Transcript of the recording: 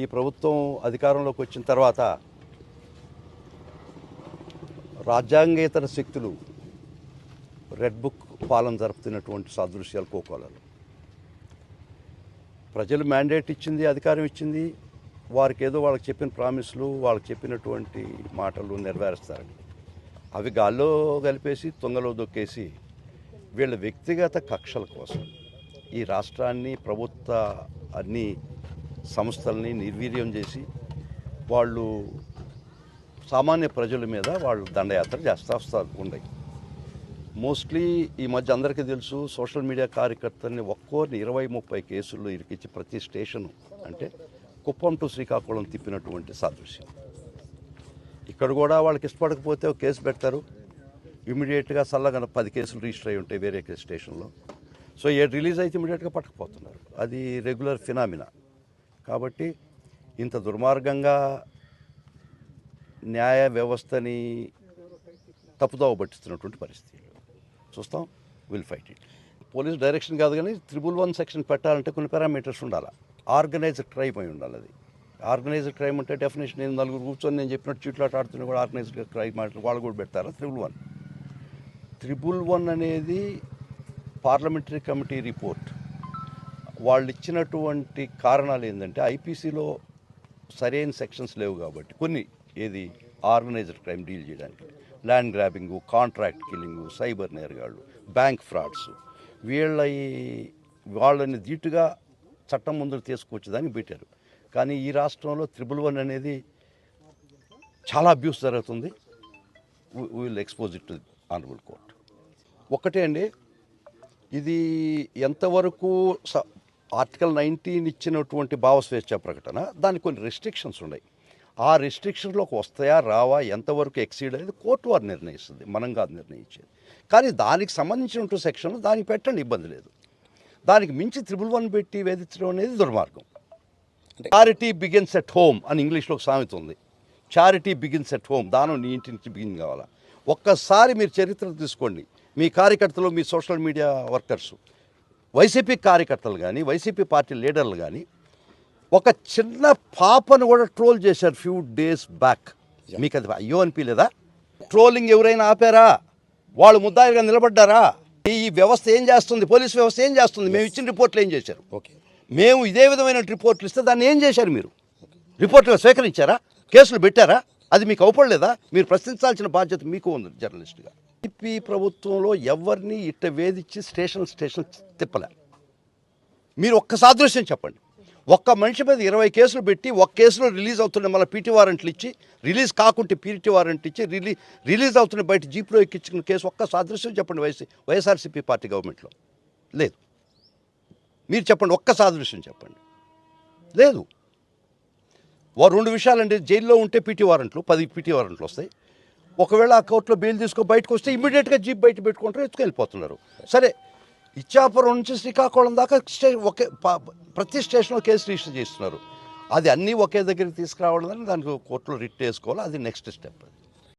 ఈ ప్రభుత్వం అధికారంలోకి వచ్చిన తర్వాత రాజ్యాంగేతర శక్తులు రెడ్ బుక్ పాలన జరుపుతున్నటువంటి సాదృశ్యాలు కోకోలలు. ప్రజలు మ్యాండేట్ ఇచ్చింది అధికారం ఇచ్చింది వారికి ఏదో వాళ్ళకి చెప్పిన ప్రామిస్లు వాళ్ళకి చెప్పినటువంటి మాటలు నెరవేరుస్తారని అవి గాల్లో కలిపేసి తొంగలో దొక్కేసి వీళ్ళ వ్యక్తిగత కక్షల కోసం ఈ రాష్ట్రాన్ని ప్రభుత్వ అన్ని సంస్థల్ని నిర్వీర్యం చేసి వాళ్ళు సామాన్య ప్రజల మీద వాళ్ళు దండయాత్ర చేస్తూ వస్తారు ఉన్నాయి మోస్ట్లీ ఈ మధ్య అందరికీ తెలుసు సోషల్ మీడియా కార్యకర్తల్ని ఒక్కోరిని ఇరవై ముప్పై కేసుల్లో ఇరికించి ప్రతి స్టేషను అంటే కుప్పం టు శ్రీకాకుళం తిప్పినటువంటి సాదృశ్యం. ఇక్కడ కూడా వాళ్ళకి ఇష్టపడకపోతే ఒక కేసు పెడతారు. ఇమీడియట్గా చల్లగా పది కేసులు రిజిస్టర్ అయి ఉంటాయి వేరే స్టేషన్లో. సో ఏ రిలీజ్ అయితే ఇమీడియట్గా పట్టకపోతున్నారు. అది రెగ్యులర్ ఫినామినా కాబట్టి ఇంత దుర్మార్గంగా న్యాయ వ్యవస్థని తప్పుదోవ పట్టిస్తున్నటువంటి పరిస్థితులు చూస్తాం. Will fight it police direction కాదు కానీ త్రిబుల్ వన్ సెక్షన్ పెట్టాలంటే కొన్ని పారామీటర్స్ ఉండాలి. ఆర్గనైజ్డ్ క్రైమ్ అయి ఉండాలి అది. ఆర్గనైజ్డ్ క్రైమ్ అంటే డెఫినేషన్ నేను నలుగురు కూర్చొని నేను చెప్పినట్టు చీట్లాట ఆడుతున్నా కూడా ఆర్గనైజ్డ్ క్రైమ్ అంటే వాళ్ళు కూడా పెడతారా? Triple one. త్రిబుల్ వన్ అనేది పార్లమెంటరీ కమిటీ రిపోర్ట్ వాళ్ళు ఇచ్చినటువంటి కారణాలు ఏంటంటే ఐపీసీలో సరైన సెక్షన్స్ లేవు కాబట్టి కొన్ని ఏది ఆర్గనైజ్డ్ క్రైమ్ డీల్ చేయడానికి. Land grabbing contract killing cyber నేరగాళ్ళు bank frauds. వీళ్ళ వాళ్ళని ధీటుగా చట్టం ముందు తీసుకొచ్చేదానికి పెట్టారు. కానీ ఈ రాష్ట్రంలో త్రిబుల్ వన్ అనేది చాలా అబ్యూస్ జరుగుతుంది. Will expose it to honourable court. ఒకటే అండి ఇది ఎంతవరకు స- ఆర్టికల్ నైన్టీన్ ఇచ్చినటువంటి భావస్వేచ్ఛ ప్రకటన దానికి కొన్ని రెస్ట్రిక్షన్స్ ఉన్నాయి. ఆ రెస్ట్రిక్షన్లోకి వస్తాయా రావా ఎంతవరకు ఎక్సీడ్ అనేది కోర్టు వారు నిర్ణయిస్తుంది మనం కాదు నిర్ణయించేది. కానీ దానికి సంబంధించిన సెక్షన్ దానికి పెట్టండి ఇబ్బంది లేదు. దానికి మించి త్రిబుల్ వన్ పెట్టి వేధించడం అనేది దుర్మార్గం. చారిటీ బిగిన్స్ ఎట్ హోమ్ అని ఇంగ్లీష్లో ఒక సామెత ఉంది. చారిటీ బిగిన్స్ ఎట్ హోమ్ దానం నీ ఇంటి నుంచి బిగిన్ కావాలా? ఒక్కసారి మీరు చరిత్ర తీసుకోండి. మీ కార్యకర్తలు మీ సోషల్ మీడియా వర్కర్స్ వైసీపీ కార్యకర్తలు కానీ వైసీపీ పార్టీ లీడర్లు కానీ ఒక చిన్న పాపను కూడా ట్రోల్ చేశారు ఫ్యూ డేస్ బ్యాక్ మీకు అది అయ్యో అనిపించలేదా ట్రోలింగ్ ఎవరైనా ఆపారా? వాళ్ళు ముద్దాయిగా నిలబడ్డారా? ఈ వ్యవస్థ ఏం చేస్తుంది? పోలీస్ వ్యవస్థ ఏం చేస్తుంది? మేము ఇచ్చిన రిపోర్ట్లు ఏం చేశారు? ఓకే మేము ఇదే విధమైన రిపోర్ట్లు ఇస్తే దాన్ని ఏం చేశారు మీరు? రిపోర్టులు స్వీకరించారా? కేసులు పెట్టారా? అది మీకు అవపడలేదా? మీరు ప్రశ్నించాల్సిన బాధ్యత మీకు ఉంది జర్నలిస్ట్గా. టీపీ ప్రభుత్వంలో ఎవరిని ఇట్ట వేధించి స్టేషన్ స్టేషన్ తిప్పలే. మీరు ఒక్క సాదృశ్యం చెప్పండి. ఒక్క మనిషి మీద ఇరవై కేసులు పెట్టి ఒక్క కేసులో రిలీజ్ అవుతున్న మళ్ళీ పీటీ వారెంట్లు ఇచ్చి రిలీజ్ కాకుంటే పీటీ వారెంట్ ఇచ్చి రిలీజ్ రిలీజ్ అవుతున్న బయట జీప్లో ఎక్కించుకున్న కేసు ఒక్క సాదృశ్యం చెప్పండి వైసీ వైఎస్ఆర్సీపీ పార్టీ గవర్నమెంట్లో. లేదు. మీరు చెప్పండి ఒక్క సాదృశ్యం చెప్పండి. లేదు. ఓ రెండు విషయాలండి. జైల్లో ఉంటే పీటీ వారెంట్లు పది పీటీ వారెంట్లు వస్తాయి. ఒకవేళ ఆ కోర్టులో బెయిల్ తీసుకో బయటకు వస్తే ఇమీడియట్గా జీప్ బయట పెట్టుకుంటారు ఎత్తుకెళ్ళిపోతున్నారు. సరే ఇచ్చాపురం నుంచి శ్రీకాకుళం దాకా స్టే ఒకే ప్రతి స్టేషన్లో కేసు రిజిస్టర్ చేస్తున్నారు. అది అన్నీ ఒకే దగ్గరికి తీసుకురావడం దానికి కోర్టులో రిట్ వేసుకోవాలి అది నెక్స్ట్ స్టెప్.